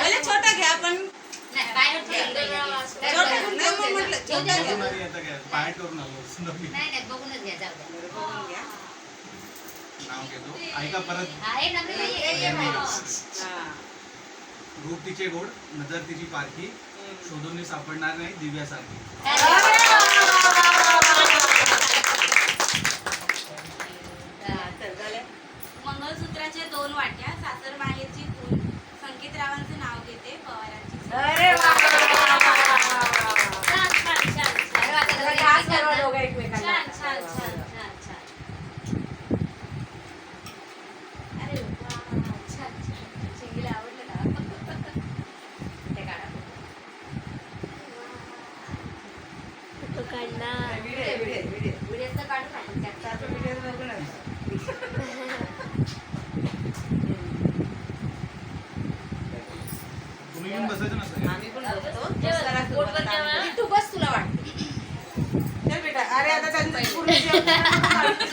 भले छोटा घ्या पण ऐका परत. हा. रूप तिचे गोड नजर तिची पारखी. शोधून सापडणार नाही दिव्यासारखी. मंगळसूत्राच्या दोन वाट्या सासर माहेरची खून संकेतरावांचं नाव घेते पवारांची. अरे वा. छान छान छान अरे वा, आता दोघे डान्स एकमेकांना- करा दोघं एकमेकांना. छान छान छान छान छान अरे वा छान छान शिंगीला आवडलं? ते काढा. आम्ही पण बसतो. तू बस तुला वाटतं चल बेटा अरे आता